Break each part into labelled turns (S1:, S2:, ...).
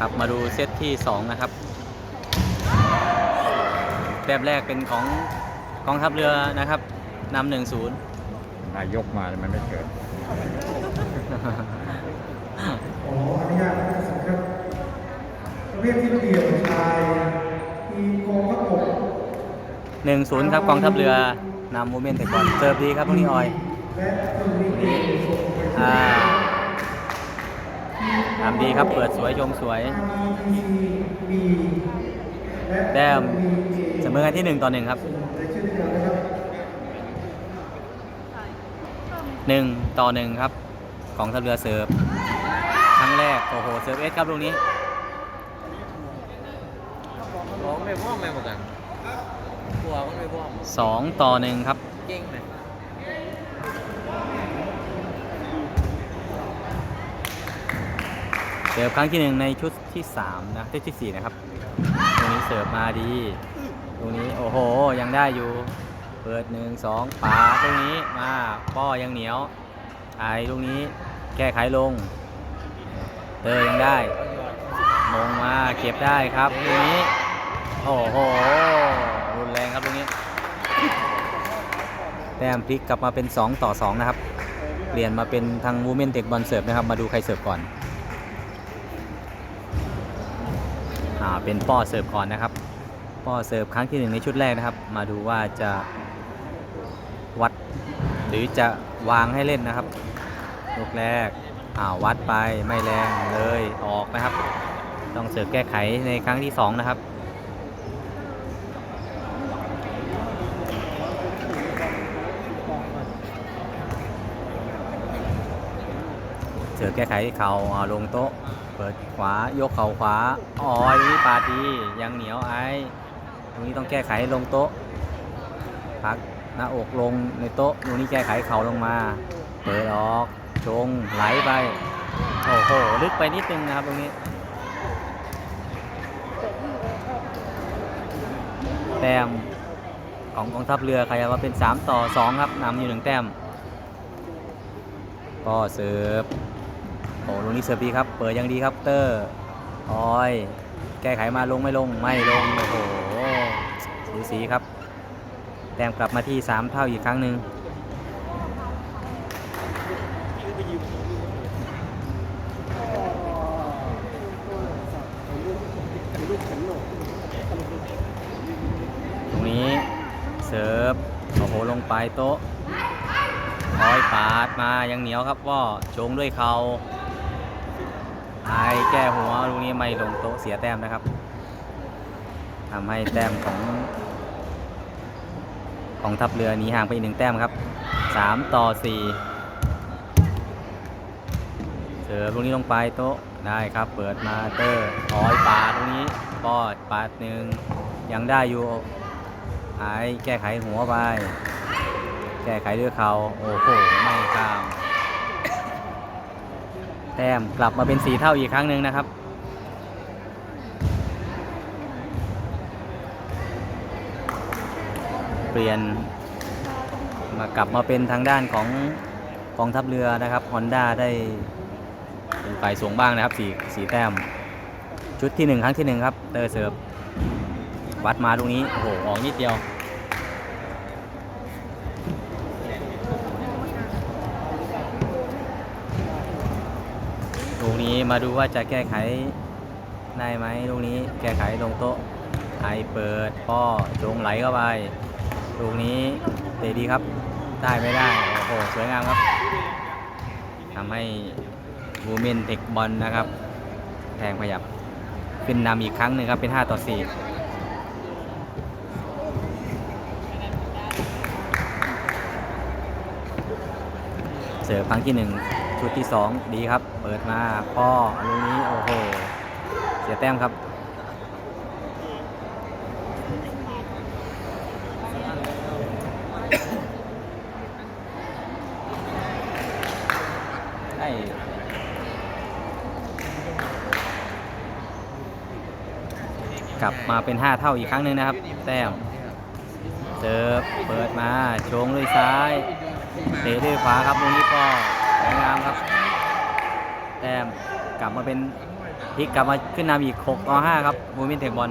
S1: ครับมาดูเซตที่ 2 นะครับ แบบแรกเป็นของกองทัพเรือนะครับนำหนึ่งศูนย์
S2: นายกมามันไม่เกิด
S3: ขออนุญาตนะครับครับประเภทที่เดี่ยวชายทีมกองทัพบก
S1: หนึ่งศูนย์ครับกองทัพเรือนำมูเมนต์แต่ก่อนเซิร์ฟดีครับตรงนี้ออย
S3: และคนมีเกียรติส่งไป
S1: อ่า ทำดีครับ เปิดสวยชงสวย
S3: ทีบีและ
S1: แต้มเสมอกันที่หนึ่งต่อหนึ่งครับ
S3: ในเช่นเดียวกันนะครับ
S1: หนึ่งต่อหนึ่งครับกองทัพเรือเสิร์ฟครั้งแรก โอ้โห เสิร์ฟเอสครับลูกนี้
S4: ร้องไม่พ่อมไม่เหมือนกันกลัวมันไม่พ่อม
S1: สองต่อหนึ่งครับ
S4: เก่งไหม
S1: เสิร์ฟครั้งที่หนึ่งในชุดที่สามนะชุดที่สี่นะครับตรงนี้เสิร์ฟมาดีตรงนี้โอ้โหยังได้อยู่ เปิดหนึ่งสองปาตรงนี้มาป้อยังเหนียวไอ้ตรงนี้แก้ไขลงเตอยังได้มงมาเก็บได้ครับตรงนี้โอ้โหรุนแรงครับตรงนี้แต้มพลิกกลับมาเป็น 2 ต่อ 2 นะครับ เปลี่ยนมาเป็นทางวูเมนเทคบอลเสิร์ฟนะครับ มาดูใครเสิร์ฟก่อน อ่าเป็นป้อเสิร์ฟก่อนนะครับ ป้อเสิร์ฟครั้งที่หนึ่งในชุดแรกนะครับ มาดูว่าจะวัดหรือจะวางให้เล่นนะครับลูกแรกอ่าวัดไปไม่แรงเลยออกนะครับ ต้องเสิร์ฟแก้ไขในครั้งที่สองนะครับเสิร์ฟแก้ไขเขา่าลงโต๊ะ เปิดขวายกเข่าขวาอ๋อยปาดียังเหนียวไอ้ตรงนี้ต้องแก้ไขให้ลงโต๊ะพักหน้าอกลงในโต๊ะตรงนี้แก้ไขเข่าลงมา เปิดออกชงไหลไปโอ้โหลึกไปนิดนึงนะครับตรงนี้ แต้มของกองทัพเรือใครว่าเป็น 3 ต่อ 2 ครับนำอยู่หนึ่งแต้มก็เสิร์ฟ โอ้ลูกนี้เสิร์ฟดีครับ เปิดยังดีครับเตอร์ออย แก้ไขมาลงไม่ลงไม่ลง โอ้โหสูสีครับ แต้มกลับมาที่ 3 เท่าอีกครั้งหนึ่งตรงนี้เสิร์ฟโอ้โหลงไปโต๊ะคอยปาดมายังเหนียวครับว่าชงด้วยเขา ไอแก้หัวลูกนี้ไม่ลงโต๊ะเสียแต้มนะครับทำให้แต้มของของทัพเรือหนีห่างไปอีกหนึ่งแต้มครับ 3 ต่อ 4เสิร์ฟลูกนี้ลงไปโต๊ะได้ครับ เปิดมาเตอร์คอยปาตรงนี้ปอดปาดหนึ่งยังได้อยู่ไอ้แก้ไขหัวไป แก้ไขด้วยเขาโอ้โหไม่ข้าม แต้มกลับมาเป็นสีเท่าอีกครั้งหนึ่งนะครับเปลี่ยนมากลับมาเป็นทางด้านของกองทัพเรือนะครับฮอนด้าได้เป็นฝ่ายสูงบ้างนะครับสีสีแต้ม ชุดที่หนึ่งครั้งที่หนึ่งครับเตอร์เสิร์ฟวัดมาตรงนี้โอ้โหออกนิดเดียว นี้มาดูว่าจะแก้ไขได้ไหมลูกนี้แก้ไขลงโต๊ะไอเปิดป้อจงไหลเข้าไปลูกนี้เตะดีครับ ได้ไม่ได้ โอ้โห สวยงามครับทำให้วูเมนเทคบอลนะครับแทงขยับขึ้นนำอีกครั้งหนึ่งครับ เป็น 5 ต่อ 4เสิร์ฟครั้งที่1 ชุดที่ 2 ดีครับ เปิดมาป้อลูกนี้โอ้โห เสียแต้มครับได้กลับมาเป็น 5 เท่าอีกครั้งหนึ่งนะครับ แต้มเสิร์ฟเปิดมาชงด้วยซ้ายเตะด้วยขวาครับตรงนี้ก็ สวยงามครับ แต้มกลับมาเป็นพลิกกลับมาขึ้นนำอีก 6 ต่อ 5 ครับมูมินเทคบอล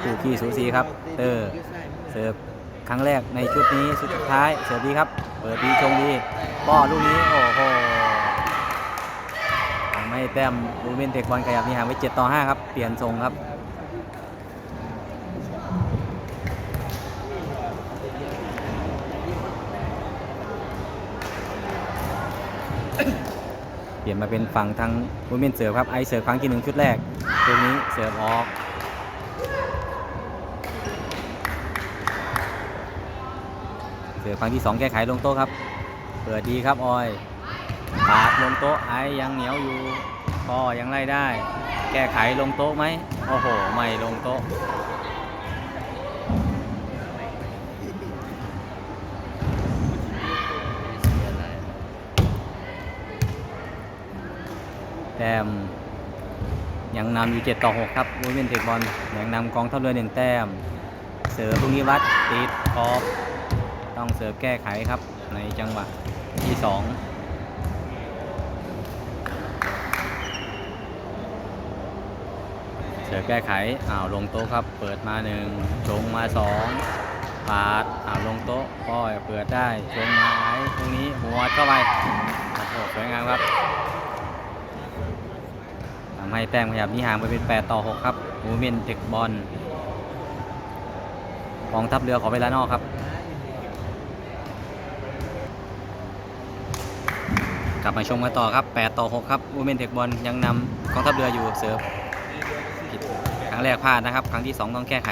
S1: คู่ขี้สูสีครับ เตอร์เสิร์ฟครั้งแรกในชุดนี้สุดท้ายเสิร์ฟดีครับ เปิดดีชงดีป้อลูกนี้โอ้โหทำให้แต้มมูมินเทคบอลขยับมีห่างไป7ต่อ 5 ครับ เปลี่ยนทรงครับ ลี่ยนมาเป็นฝั่งทางวูเมนเสิร์ฟครับไอเสิร์ฟครั้งที่หนึ่งชุดแรกตรงนี้เสิร์ฟออกเสิร์ฟครั้งที่สองแก้ไขลงโต๊ะครับ เปิดดีครับออยปาดลงโต๊ะไอยังเหนียวอยู่ก็ยังไล่ได้ แก้ไขลงโต๊ะไหมโอ้โหไม่ลงโต๊ะ แต้มยังนำอยู่ 7 ต่อ 6 ครับวูเมนเทคบอลยังนำกองทัพเรือหนึ่งแต้ม เสิร์ฟลูกนี้วัดติดขอบ ต้องเสิร์ฟแก้ไขครับ ในจังหวะที่ 2เสิร์ฟแก้ไข อ้าวลงโต๊ะครับ เปิดมาหนึ่งชงมาสองปาด อ้าวลงโต๊ะป้อยเปิดได้ชงมาไอ้ตรงนี้หัวเข้าไปโอ้โหสวยงามครับ ให้แต้มขยับนี้ห่างไปเป็น 8 ต่อ 6 ครับมูเมนเทคบอลกองทัพเรือขอเวลานอกครับ กลับมาชมกันต่อครับ 8 ต่อ 6 ครับมูเมนเทคบอลยังนำกองทัพเรืออยู่เสิร์ฟครั้งแรกพลาดนะครับ ครั้งที่ 2 ต้องแก้ไข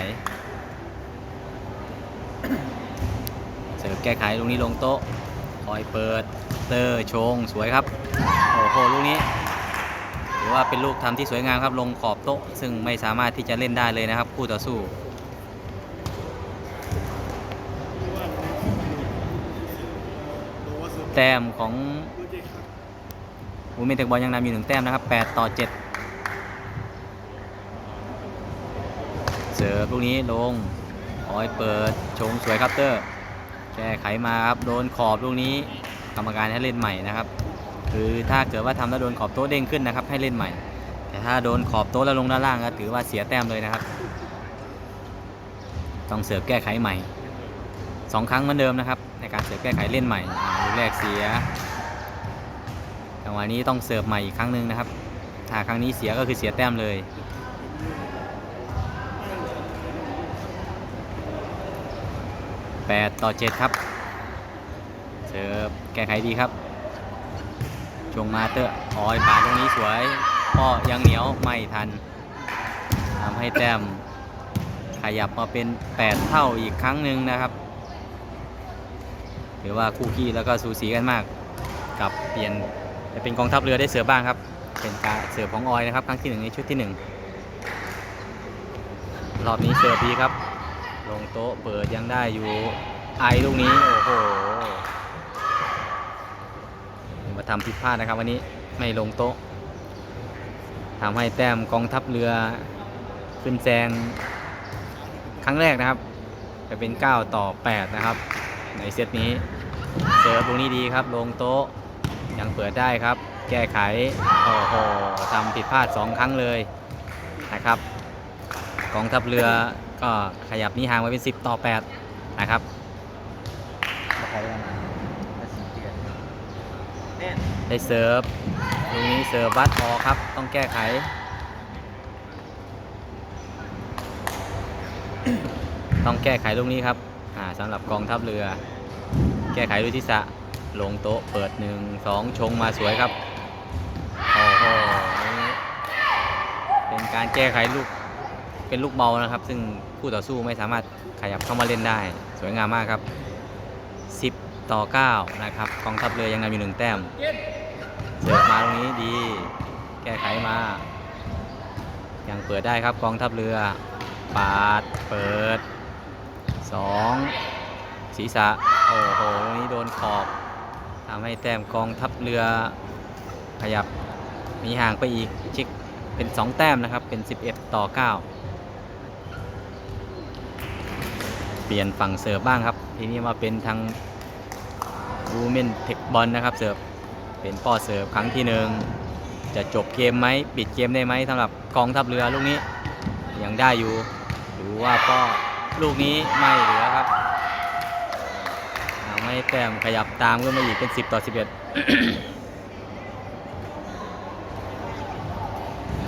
S1: เสิร์ฟแก้ไขลูกนี้ลงโต๊ะคอยเปิดเตอร์ชงสวยครับ โอ้โหลูกนี้ ว่าเป็นลูกทำที่สวยงามครับลงขอบโต๊ะ ซึ่งไม่สามารถที่จะเล่นได้เลยนะครับ คู่ต่อสู้แต้มของวูเมนเทคบอลยังนำอยู่หนึ่งแต้มนะครับ 8 ต่อ 7 เสิร์ฟลูกนี้ลงคอยเปิดชงสวยครับเตอร์ แก้ไขมาครับ โดนขอบลูกนี้ กรรมการให้เล่นใหม่นะครับ คือถ้าเกิดว่าทำแล้วโดนขอบโต๊ะเด้งขึ้นนะครับ ให้เล่นใหม่ แต่ถ้าโดนขอบโต๊ะแล้วลงด้านล่างก็ถือว่าเสียแต้มเลยนะครับ ต้องเสิร์ฟแก้ไขใหม่สองครั้งเหมือนเดิมนะครับ ในการเสิร์ฟแก้ไขเล่นใหม่ลูกแรกเสียจังหวะนี้ต้องเสิร์ฟใหม่อีกครั้งหนึ่งนะครับ ถ้าครั้งนี้เสียก็คือเสียแต้มเลย8ต่อ 7 ครับ เสิร์ฟแก้ไขดีครับ ชงมาเตอร์ออยปาตรงนี้สวยก็ยังเหนียวไม่ทันทำให้แต้มขยับมาเป็น 8 เท่าอีกครั้งหนึ่งนะครับถือว่าคู่ขี้แล้วก็สูสีกันมาก กับเปลี่ยนไปเป็นกองทัพเรือได้เสือบ้างครับ เป็นการเสือของออยนะครับครั้งที่หนึ่งในชุดที่หนึ่งรอบนี้เสือดีครับ ลงโต๊ะเปิดยังได้อยู่ไอลูกนี้โอ้โห มาทำผิดพลาดนะครับ วันนี้ไม่ลงโต๊ะทำให้แต้มกองทัพเรือขึ้นแซงครั้งแรกนะครับ จะเป็น 9 ต่อ 8 นะครับ ในเซตนี้เสิร์ฟตรงนี้ดีครับ ลงโต๊ะยังเปิดได้ครับ แก้ไขโอ้โหทำผิดพลาด 2 ครั้งเลยนะครับกองทัพเรือก็ขยับนี้ห่างไปเป็น 10 ต่อ 8 นะครับ ได้เสิร์ฟตรงนี้เสิร์ฟวัดออครับ ต้องแก้ไข ต้องแก้ไขตรงนี้ครับอ่าสำหรับกองทัพเรือ แก้ไขด้วยทิศะลงโต๊ะเปิด1 2ชงมาสวยครับโอ้โหเป็นการแก้ไขลูกเป็นลูกเบานะครับ ซึ่งคู่ต่อสู้ไม่สามารถขยับเข้ามาเล่นได้ สวยงามมากครับ 10 ต่อ 9 นะครับกองทัพเรือยังนำอยู่หนึ่งแต้มเสิร์ฟมาตรงนี้ดี แก้ไขมา ยังเปิดได้ครับกองทัพเรือ ปาด เปิด 2 ศีรษะ โอ้โหตรงนี้โดนขอบทำให้แต้มกองทัพเรือ ขยับมีห่างไปอีกชิกเป็น 2 แต้มนะครับ เป็น 11 ต่อ 9 เปลี่ยนฝั่งเสิร์ฟบ้างครับ ทีนี้มาเป็นทาง วูเมนเทคบอลนะครับเสิร์ฟเป็นป้อเสิร์ฟครั้งที่หนึ่งจะจบเกมไหมปิดเกมได้ไหมสำหรับกองทัพเรือลูกนี้ยังได้อยู่ดูว่าป้อลูกนี้ไม่เหลือครับไม่แต้มขยับตามขึ้นมาอีกเป็น 10 ต่อ 11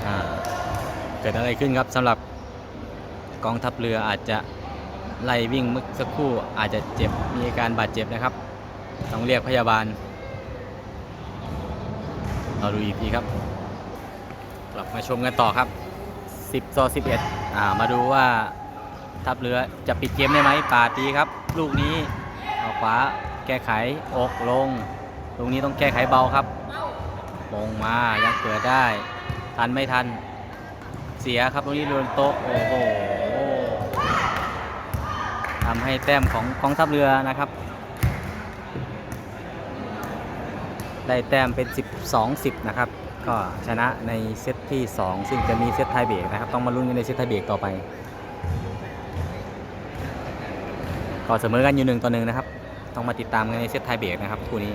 S1: อเกิดอะไรขึ้นครับสำหรับกองทัพเรืออาจจะไล่วิ่งเมื่อสักครู่อาจจะเจ็บมีอาการบาดเจ็บนะครับ ต้องเรียกพยาบาล เราดูอีกทีครับ กลับมาชมกันต่อครับ 10ต่อ11 อ่า มาดูว่าทัพเรือจะปิดเกมได้ไหมปาตีครับ ลูกนี้ออกขวาแก้ไขอกลง ลูกนี้ต้องแก้ไขเบาครับลงมายังเปิดได้ ทันไม่ทัน เสียครับตรงนี้โดนโต๊ะโอ้โหทำให้แต้มของกองทัพเรือนะครับ ได้แต้มเป็น 12 10 นะครับ ก็ชนะในเซตที่ 2 ซึ่งจะมีเซตไทยเบรกนะครับ ต้องมาลุ้นกันในเซตไทยเบรกต่อไป ก็เสมอกันอยู่หนึ่งต่อหนึ่งนะครับ ต้องมาติดตามกันในเซตไทยเบรกนะครับคู่นี้